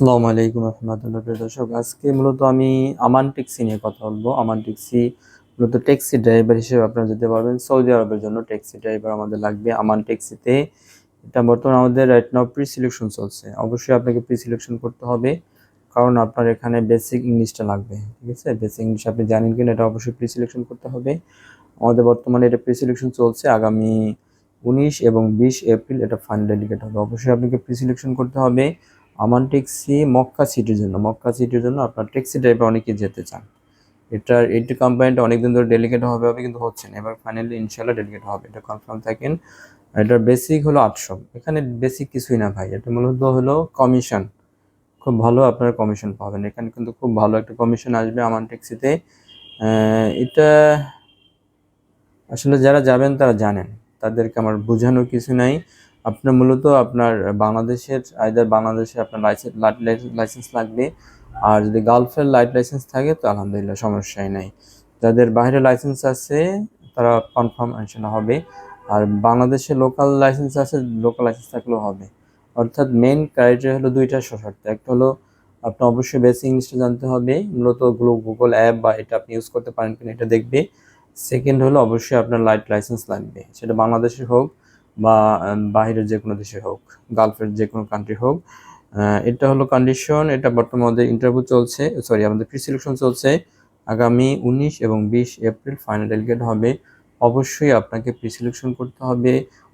আসসালামু আলাইকুম রহমতুল্লাহ প্রিয় দর্শক, আজকে মূলত আমি আমান ট্যাক্সি নিয়ে কথা বলব। আমান ট্যাক্সি মূলত ট্যাক্সি ড্রাইভার হিসেবে আপনারা যেতে পারবেন। সৌদি আরবের জন্য ট্যাক্সি ড্রাইভার আমাদের লাগবে আমান ট্যাক্সিতে। এটা বর্তমানে আমাদের রাইট নাও প্রি সিলেকশন চলছে। অবশ্যই আপনাকে প্রি সিলেকশন করতে হবে, কারণ আপনার এখানে বেসিক ইংলিশটা লাগবে, ঠিক আছে? বেসিক ইংলিশ আপনি জানেন কিনা এটা অবশ্যই প্রি সিলেকশন করতে হবে। আমাদের বর্তমানে এটা প্রি সিলেকশন চলছে আগামী উনিশ এবং বিশ এপ্রিল, এটা ফাইনাল ডেলিগেট হবে। অবশ্যই আপনাকে প্রি সিলেকশন করতে হবে। আমান ট্যাক্সি মক্কা সিটির জন্য। মক্কা সিটির জন্য আপনার ট্যাক্সি ড্রাইভার অনেকে যেতে চান। এটার এইটি কোম্পানিটা অনেকদিন ধরে ডেলিগেট হবে হবে কিন্তু হচ্ছে না। এবার ফাইনালি ইনশাল্লাহ ডেলিগেট হবে। এটা কনফার্ম থাকেন। এটার বেসিক হলো আটশো। এখানে বেসিক কিছুই না ভাই। এটা মূলত হলো কমিশন খুব ভালো আপনারা কমিশন পাবেন। এখানে কিন্তু খুব ভালো একটা কমিশন আসবে আমান ট্যাক্সিতে। এটা আসলে যারা যাবেন তারা জানেন। তাদেরকে আমার বোঝানো কিছু নাই। আপনার মূলত আপনার বাংলাদেশের আইদার বাংলাদেশে আপনার লাইসেন্স লাইসেন্স লাগবে। আর যদি গালফের লাইট লাইসেন্স থাকে, তো আলহামদুলিল্লাহ সমস্যাই নাই। যাদের বাইরে লাইসেন্স আছে, তারা কনফার্ম ইনশাল্লাহ হবে। আর বাংলাদেশে লোকাল লাইসেন্স আছে লোকাল লাইসেন্স থাকলেও হবে। অর্থাৎ মেন ক্রাইটেরিয়া হলো দুইটা শর্ত। একটা হলো আপনার অবশ্যই বেসিক ইংলিশটা জানতে হবে। মূলত গুগল অ্যাপ বা এটা আপনি ইউজ করতে পারেন কিনা এটা দেখবে। সেকেন্ড হলো, অবশ্যই আপনার লাইট লাইসেন্স লাগবে। সেটা বাংলাদেশের হোক বা বাইরের যে কোনো দেশে হোক গালফের যে কোনো কান্ট্রি হোক এটা হলো কন্ডিশন এটা বর্তমানে আমাদের ইন্টারভিউ চলছে সরি আমাদের প্রি সিলেকশন চলছে। আগামী উনিশ এবং বিশ এপ্রিল ফাইনাল ডেলিগেট হবে। অবশ্যই আপনাকে প্রি সিলেকশন করতে হবে।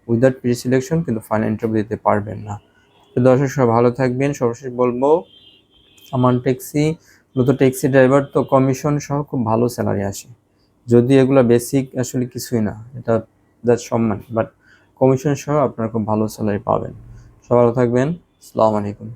উইদাউট প্রি সিলেকশন কিন্তু ফাইনাল ইন্টারভিউ দিতে পারবেন না। তো দর্শক, সবাই ভালো থাকবেন। সর্বশেষ বলব, আমার ট্যাক্সি মূলত ট্যাক্সি ড্রাইভার তো কমিশন সহ খুব ভালো স্যালারি আসে। যদি এগুলো বেসিক আসলে কিছুই না, এটা দ্যাট সম্মান বাট কমিশন সহ আপনারা খুব ভালো স্যালারি পাবেন। সবাই থাকবেন। আসসালামু আলাইকুম।